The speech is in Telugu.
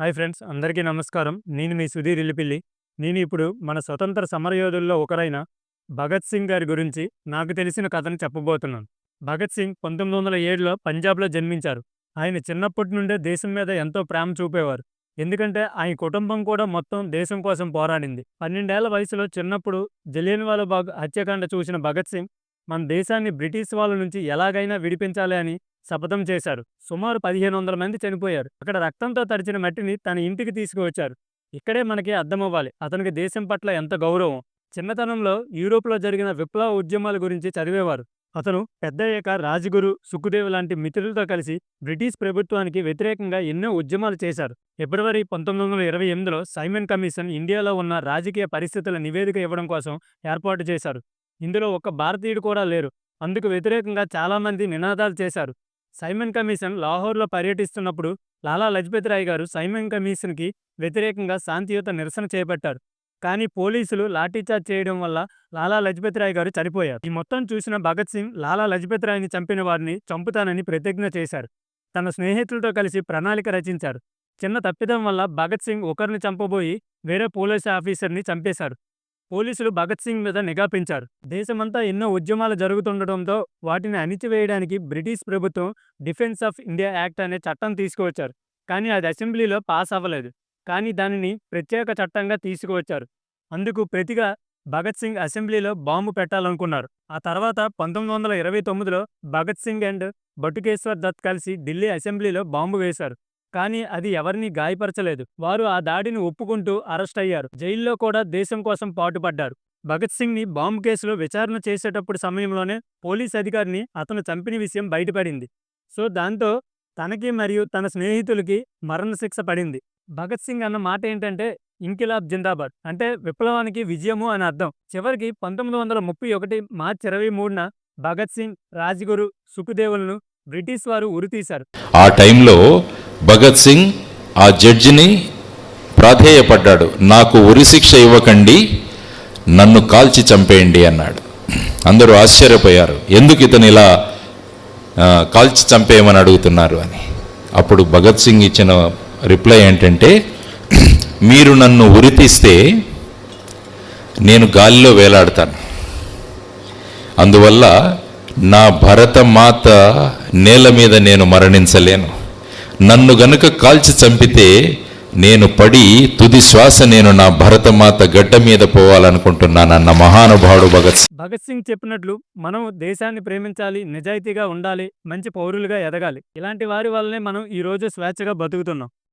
హాయ్ ఫ్రెండ్స్ అందరికీ నమస్కారం. నేను మీ సుధీర్ ఇల్లిపిల్లి నేను ఇప్పుడు మన స్వతంత్ర సమరయోధుల్లో ఒకరైన భగత్ సింగ్ గారి గురించి నాకు తెలిసిన కథను చెప్పబోతున్నాను. భగత్ సింగ్ పంతొమ్మిది వందల ఏడులో పంజాబ్లో జన్మించారు. ఆయన చిన్నప్పటి నుండే దేశం మీద ఎంతో ప్రేమ చూపేవారు. ఎందుకంటే ఆయన కుటుంబం కూడా మొత్తం దేశం కోసం పోరాడింది. పన్నెండేళ్ళ వయసులో చిన్నప్పుడు జలియన్వాలా బాగ్ హత్యాకాండ చూసిన భగత్ సింగ్ మన దేశాన్ని బ్రిటిష్ వాళ్ళ నుంచి ఎలాగైనా విడిపించాలి అని శపథం చేశారు. సుమారు పదిహేను వందల మంది చనిపోయారు. అక్కడ రక్తంతో తడిచిన మట్టిని తన ఇంటికి తీసుకువచ్చారు. ఇక్కడే మనకి అర్థమవ్వాలి. అతనికి దేశం పట్ల ఎంత గౌరవం. చిన్నతనంలో యూరోప్లో జరిగిన విప్లవ ఉద్యమాల గురించి చదివేవారు. అతను పెద్దయ్యాక రాజగురు సుఖదేవ్ లాంటి మిత్రులతో కలిసి బ్రిటిష్ ప్రభుత్వానికి వ్యతిరేకంగా ఎన్నో ఉద్యమాలు చేశారు. ఫిబ్రవరి పంతొమ్మిది వందల ఇరవై ఎనిమిదిలో సైమన్ కమిషన్ ఇండియాలో ఉన్న రాజకీయ పరిస్థితుల నివేదిక ఇవ్వడం కోసం ఏర్పాటు చేశారు. ఇందులో ఒక్క భారతీయుడు కూడా లేరు. అందుకు వ్యతిరేకంగా చాలామంది నినాదాలు చేశారు. సైమన్ కమిషన్ లాహోర్లో పర్యటిస్తున్నప్పుడు లాలా లజపతి రాయ్ గారు సైమన్ కమిషన్కి వ్యతిరేకంగా శాంతియుత నిరసన చేపట్టారు. కానీ పోలీసులు లాఠీచార్జ్ చేయడం వల్ల లాలా లజపతి రాయ్ గారు చనిపోయారు. ఈ మొత్తం చూసిన భగత్ సింగ్ లాలా లజపతి రాయ్ని చంపిన వారిని చంపుతానని ప్రతిజ్ఞ చేశారు. తన స్నేహితులతో కలిసి ప్రణాళిక రచించారు. చిన్న తప్పిదం వల్ల భగత్ సింగ్ ఒకరిని చంపబోయి వేరే పోలీసు ఆఫీసర్ని చంపేశారు. పోలీసులు భగత్ సింగ్ మీద నిఘా పెంచారు. దేశమంతా ఎన్నో ఉద్యమాలు జరుగుతుండటంతో వాటిని అణిచివేయడానికి బ్రిటిష్ ప్రభుత్వం డిఫెన్స్ ఆఫ్ ఇండియా యాక్ట్ అనే చట్టం తీసుకువచ్చారు. కానీ అది అసెంబ్లీలో పాస్ అవ్వలేదు. కానీ దానిని ప్రత్యేక చట్టంగా తీసుకువచ్చారు. అందుకు ప్రతిగా భగత్ సింగ్ అసెంబ్లీలో బాంబు పెట్టాలనుకున్నారు. ఆ తర్వాత పంతొమ్మిది వందల ఇరవై తొమ్మిదిలో భగత్ సింగ్ అండ్ బటుకేశ్వర్ దత్ కలిసి ఢిల్లీ అసెంబ్లీలో బాంబు వేశారు. కానీ అది ఎవరిని గాయపరచలేదు. వారు ఆ దాడిని ఒప్పుకుంటూ అరెస్ట్ అయ్యారు. జైల్లో కూడా దేశం కోసం పాటుపడ్డారు. భగత్ సింగ్ని బాంబు కేసులో విచారణ చేసేటప్పుడు సమయంలోనే పోలీస్ అధికారిని అతను చంపిన విషయం బయటపడింది. సో దాంతో తనకి మరియు తన స్నేహితులకి మరణశిక్ష పడింది. భగత్ సింగ్ అన్న మాట ఏంటంటే ఇంకిలాబ్ జిందాబాద్. అంటే విప్లవానికి విజయము అని అర్థం. చివరికి పంతొమ్మిది వందల ముప్పై ఒకటి మార్చి ఇరవై మూడున భగత్ సింగ్ రాజ్గురు సుఖదేవులను బ్రిటిష్ వారు ఉరితీశారు ఆ టైంలో భగత్ సింగ్ ఆ జడ్జిని ప్రాధేయపడ్డాడు. నాకు ఉరిశిక్ష ఇవ్వకండి నన్ను కాల్చి చంపేయండి అన్నాడు. అందరూ ఆశ్చర్యపోయారు. ఎందుకు ఇతను ఇలా కాల్చి చంపేయమని అడుగుతున్నారు అని. అప్పుడు భగత్ సింగ్ ఇచ్చిన రిప్లై ఏంటంటే మీరు నన్ను ఉరితీస్తే నేను గాలిలో వేలాడతాను. అందువల్ల నా భరతమాత నేల మీద నేను మరణించలేను. నన్ను గనుక కాల్చి చంపితే నేను పడి తుది శ్వాస నేను నా భరతమాత గడ్డ మీద పోవాలనుకుంటున్నానన్న మహానుభావుడు భగత్ సింగ్. భగత్ సింగ్ చెప్పినట్లు మనం దేశాన్ని ప్రేమించాలి నిజాయితీగా ఉండాలి మంచి పౌరులుగా ఎదగాలి ఇలాంటి వారి వల్లనే మనం ఈ రోజు స్వేచ్ఛగా బతుకుతున్నాం